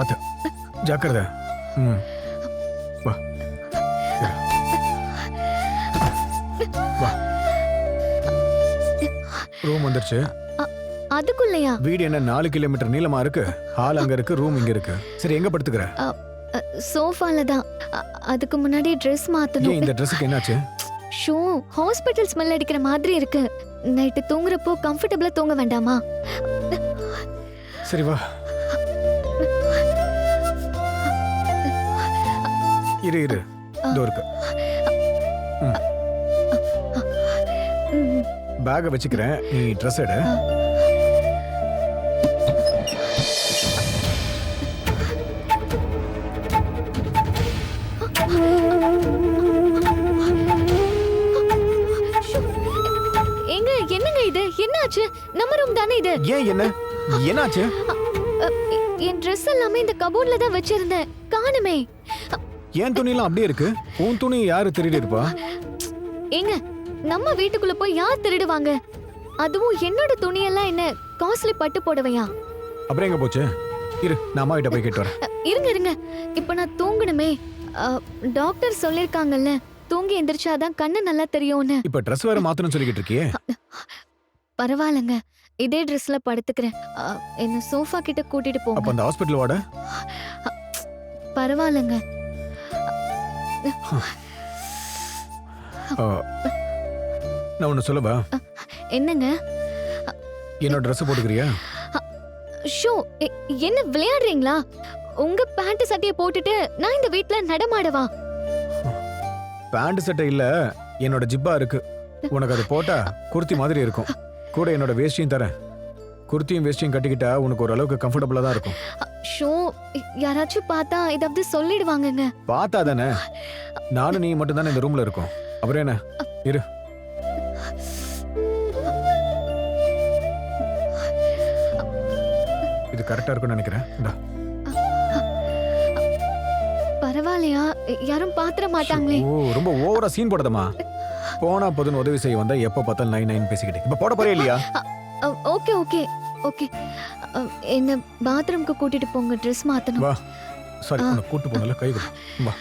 பார்த்து ஜாக்கிரதை. ம். வா. வா. ரூம் வந்துருச்சு. அதுக்குள்ளயா? வீடு என்ன நாலு கிலோமீட்டர் நீளமா இருக்கு? ஹால் அங்க இருக்கு ரூம் இங்க இருக்கு. சரி எங்க படுத்துக்கிற? சோஃபால தான். அதுக்கு முன்னாடி ட்ரெஸ் மாத்தணும். இந்த ட்ரெஸ்ஸுக்கு என்னாச்சு? ஷூ ஹாஸ்பிட்டல் ஸ்மெல் அடிக்கிற மாதிரி இருக்கு. நைட்டு தூங்குறப்போ கம்ஃபர்டபுளா தூங்க வேண்டாமா? சரி வா. இரு இரு. இதோ இருக்கு. ம், பேக்கை வச்சுக்கிறேன். நீ ட்ரெஸ் எடு. என்னங்க இது? என்னாச்சு? நம்ம ரூம் தானே இது? ஏன் என்ன? என்னாச்சு? என் ட்ரெஸ் எல்லாமே இந்த கபோர்ட்ல தான் வச்சிருந்தேன். காணுமே. அ, என் துணியெல்லாம் அப்படியே இருக்கு? உன் துணி யாரு திருடி இருப்பா ஏங்க நம்ம வீட்டுக்குள்ள போய் யார் திருடுவாங்க? அதுவும் என்னோட துணியெல்லாம் என்ன காஸ்ட்லி பட்டு போடவையா? அப்புறம் எங்க போச்சு? இரு நான் அம்மா கிட்ட போய் கேட்டு வரேன். இருங்க இருங்க. இப்ப நான் தூங்கணுமே. டாக்டர் சொல்லிருக்காங்கல்ல தூங்கி எந்திரிச்சாதான் கண்ணு நல்லா தெரியும்னு. இப்ப ட்ரெஸ் வேற மாத்தணும்னு சொல்லிக்கிட்டு இருக்கியே. பரவாயில்லைங்க. இதே ட்ரெஸ்ல படுத்துக்கிறேன். என்ன சோஃபா கிட்ட கூட்டிட்டு அப்ப போங்க அந்த ஹாஸ்பிட்டல் வாட. பரவாயில்லைங்க. நான் ஒன்னு சொல்லவா? என்னங்க? என்னோட ட்ரெஸ் போட்டுக்கிறியா? ஷோ என்ன விளையாடுறீங்களா? உங்க பேண்ட் சட்டையை போட்டுட்டு நான் இந்த வீட்ல நடமாடவா? பேண்ட் சட்டை இல்ல என்னோட ஜிப்பா இருக்கு. உனக்கு அது போட்டா குர்த்தி மாதிரி இருக்கும். கூட என்னோட வேஷ்டியும் தரேன். குர்த்தியும் வேஷ்டியும் கட்டிக்கிட்டா உனக்கு ஓரளவுக்கு கம்ஃபர்டபுளா தான் இருக்கும். ஷோ யாராச்சும் பார்த்தா இதாவது சொல்லிடுவாங்கங்க. பார்த்தா தானே? நானும் நீ மட்டும் தானே இந்த ரூம்ல இருக்கோம். அப்புறம் என்ன? இரு. இது கரெக்டா இருக்கும்னு நினைக்கிறேன். இந்தா. பரவாயில்லையா? யாரும் பாத்திர மாட்டாங்களே. ஓ ரொம்ப ஓவரா சீன் போடாதம்மா போனா போதுன்னு உதவி செய்ய வந்தா எப்ப பார்த்தாலும் நைன் நைன் பேசிக்கிட்டு. இப்ப போட போறே இல்லையா? Okay okay. ஓகே. என்ன பாத்ரூம்க்கு கூட்டிட்டு போங்க ட்ரெஸ் மாத்தணும். வா. சாரி உன்னை கூட்டு போனல கை வா.